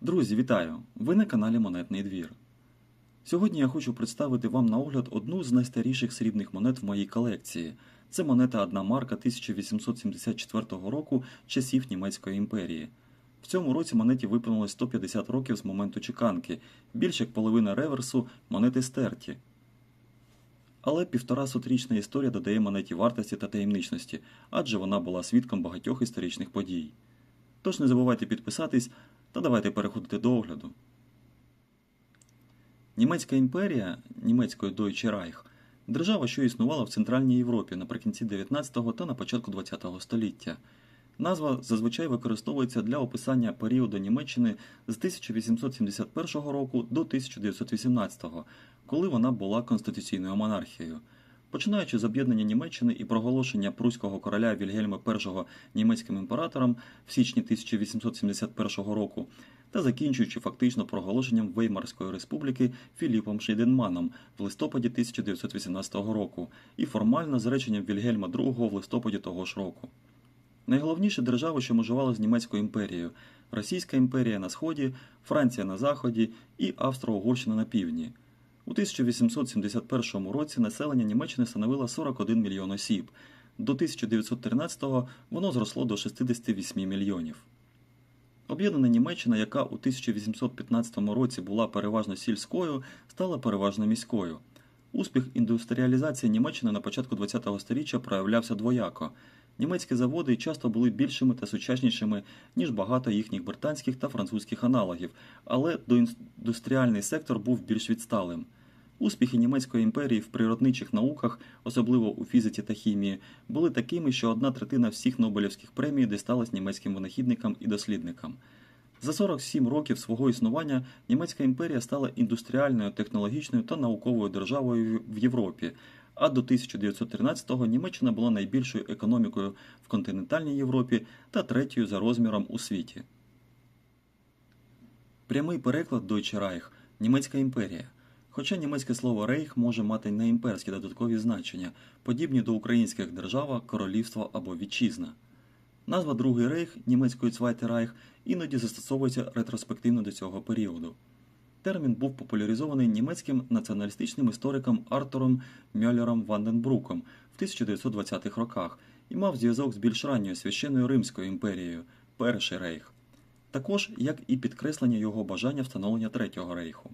Друзі, вітаю! Ви на каналі Монетний двір. Сьогодні я хочу представити вам на огляд одну з найстаріших срібних монет в моїй колекції. Це монета одна марка 1874 року часів Німецької імперії. В цьому році монеті виповнилось 150 років з моменту чеканки, більш як половина реверсу монети стерті. Але півторасотрічна історія додає монеті вартості та таємничності, адже вона була свідком багатьох історичних подій. Тож не забувайте підписатись та давайте переходити до огляду. Німецька імперія, німецької Deutsche Reich, держава, що існувала в Центральній Європі наприкінці 19 та на початку 20 століття. Назва зазвичай використовується для описання періоду Німеччини з 1871 року до 1918, коли вона була конституційною монархією. Починаючи з об'єднання Німеччини і проголошення пруського короля Вільгельма І німецьким імператором в січні 1871 року, та закінчуючи фактично проголошенням Веймарської республіки Філіпом Шейденманом в листопаді 1918 року і формально зреченням Вільгельма II в листопаді того ж року. Найголовніші держави, що межували з Німецькою імперією Російська імперія на сході, Франція на заході і Австро-Угорщина на півдні. У 1871 році населення Німеччини становило 41 мільйон осіб. До 1913-го воно зросло до 68 мільйонів. Об'єднана Німеччина, яка у 1815 році була переважно сільською, стала переважно міською. Успіх індустріалізації Німеччини на початку ХХ століття проявлявся двояко. Німецькі заводи часто були більшими та сучаснішими, ніж багато їхніх британських та французьких аналогів, але доіндустріальний сектор був більш відсталим. Успіхи Німецької імперії в природничих науках, особливо у фізиці та хімії, були такими, що одна третина всіх Нобелівських премій дісталась німецьким винахідникам і дослідникам. За 47 років свого існування Німецька імперія стала індустріальною, технологічною та науковою державою в Європі, а до 1913-го Німеччина була найбільшою економікою в континентальній Європі та третьою за розміром у світі. Прямий переклад Deutsche Reich – Німецька імперія. Хоча німецьке слово рейх може мати не імперські додаткові значення, подібні до українських держава, королівство або вітчизна. Назва Другий рейх німецької Zweite Reich іноді застосовується ретроспективно до цього періоду. Термін був популяризований німецьким націоналістичним істориком Артуром Мьоллером Ванденбруком в 1920-х роках і мав зв'язок з більш ранньою священною Римською імперією Перший рейх, також як і підкреслення його бажання встановлення Третього рейху.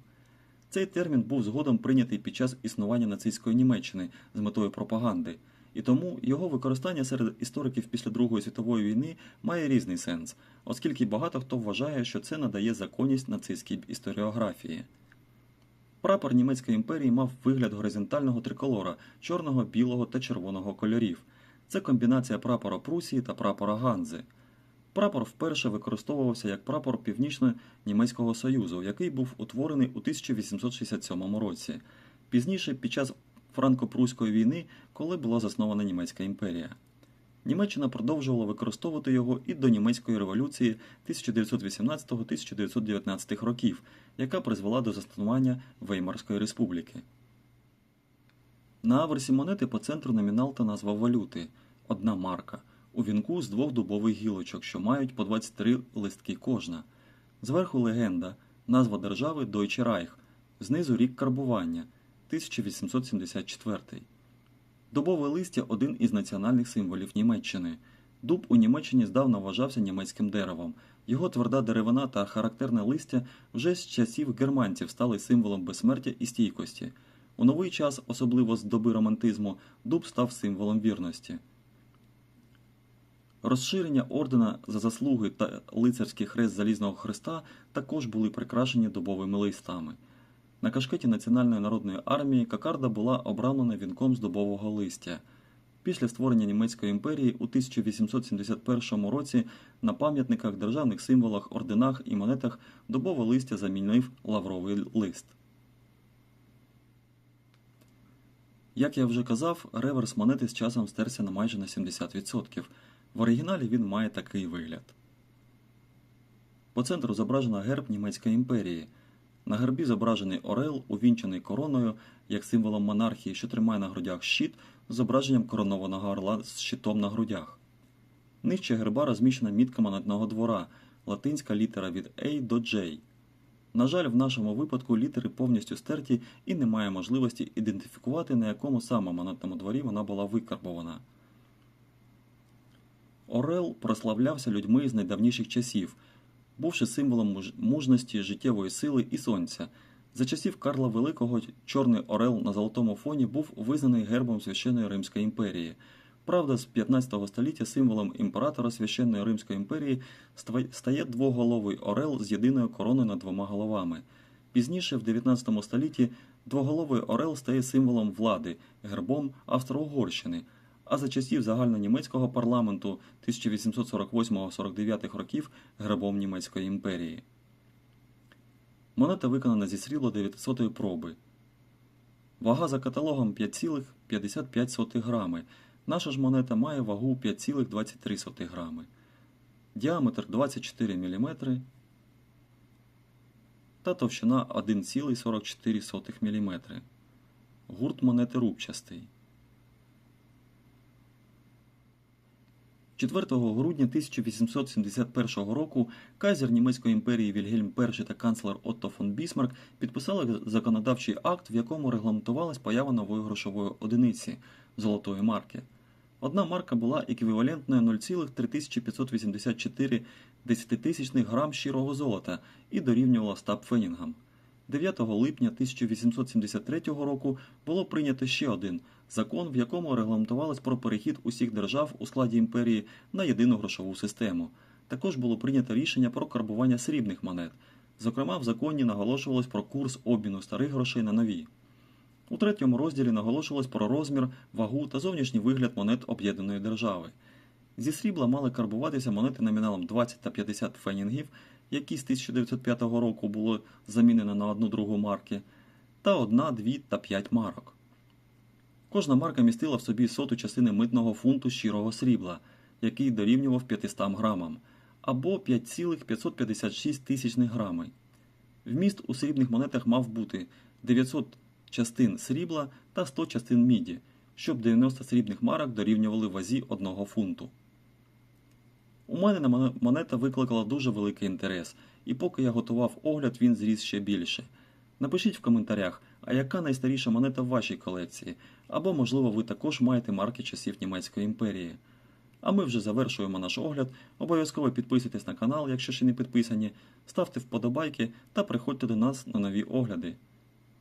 Цей термін був згодом прийнятий під час існування нацистської Німеччини з метою пропаганди, і тому його використання серед істориків після Другої світової війни має різний сенс, оскільки багато хто вважає, що це надає законність нацистській історіографії. Прапор Німецької імперії мав вигляд горизонтального триколора чорного, білого та червоного кольорів. Це комбінація прапора Прусії та прапора Ганзи. Прапор вперше використовувався як прапор Північно-Німецького Союзу, який був утворений у 1867 році. Пізніше, під час Франко-Пруської війни, коли була заснована Німецька імперія. Німеччина продовжувала використовувати його і до німецької революції 1918-1919 років, яка призвела до заснування Веймарської республіки. На аверсі монети по центру номінал та назва валюти одна марка у вінку з двох дубових гілочок, що мають по 23 листки кожна. Зверху легенда, назва держави Deutsche Reich, знизу рік карбування 1874. Дубове листя один із національних символів Німеччини. Дуб у Німеччині здавна вважався німецьким деревом. Його тверда деревина та характерне листя вже з часів германців стали символом безсмертя і стійкості. У новий час, особливо з доби романтизму, дуб став символом вірності. Розширення ордена за заслуги та лицарський хрест Залізного Христа також були прикрашені дубовими листами. На кашкеті Національної народної армії кокарда була обрамлена вінком з дубового листя. Після створення Німецької імперії у 1871 році на пам'ятниках, державних символах, орденах і монетах дубове листя замінив лавровий лист. Як я вже казав, реверс монети з часом стерся на майже на 70%. В оригіналі він має такий вигляд. По центру зображено герб Німецької імперії. На гербі зображений Орел, увінчений короною, як символом монархії, що тримає на грудях щит з зображенням коронованого орла з щитом на грудях. Нижче герба розміщена мітка монетного двора, латинська літера від A до J. На жаль, в нашому випадку літери повністю стерті і немає можливості ідентифікувати, на якому саме монетному дворі вона була викарбована. Орел прославлявся людьми з найдавніших часів, бувши символом мужності, життєвої сили і сонця. За часів Карла Великого чорний орел на золотому фоні був визнаний гербом Священної Римської імперії. Правда, з 15 століття символом імператора Священної Римської імперії стає двоголовий орел з єдиною короною над двома головами. Пізніше, в 19 столітті, двоголовий орел стає символом влади, гербом Австро-Угорщини, а за часів загальнонімецького парламенту 1848-49 років гербом Німецької імперії. Монета виконана зі срібла 900 проби. Вага за каталогом 5,55 грами. Наша ж монета має вагу 5,23 грами. Діаметр 24 мм та товщина 1,44 мм. Гурт монети рубчастий. 4 грудня 1871 року кайзер Німецької імперії Вільгельм І та канцлер Отто фон Бісмарк підписали законодавчий акт, в якому регламентувалась поява нової грошової одиниці золотої марки. Одна марка була еквівалентною 0,3584 десятитисячних грам щирого золота і дорівнювала стабфенінгам. 9 липня 1873 року було прийнято ще один закон, в якому регламентувалось про перехід усіх держав у складі імперії на єдину грошову систему. Також було прийнято рішення про карбування срібних монет. Зокрема, в законі наголошувалось про курс обміну старих грошей на нові. У третьому розділі наголошувалось про розмір, вагу та зовнішній вигляд монет об'єднаної держави. Зі срібла мали карбуватися монети номіналом 20 та 50 фенінгів, які з 1905 року було замінено на одну другу марки, та 1, 2 та 5 марок. Кожна марка містила в собі соту частини митного фунту щирого срібла, який дорівнював 500 грамам, або 5,556 тисячних грами. Вміст у срібних монетах мав бути 900 частин срібла та 100 частин міді, щоб 90 срібних марок дорівнювали вазі 1 фунту. У мене монета викликала дуже великий інтерес, і поки я готував огляд, він зріс ще більше. Напишіть в коментарях, а яка найстаріша монета в вашій колекції, або, можливо, ви також маєте марки часів Німецької імперії. А ми вже завершуємо наш огляд. Обов'язково підписуйтесь на канал, якщо ще не підписані, ставте вподобайки та приходьте до нас на нові огляди.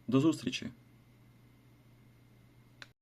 До зустрічі!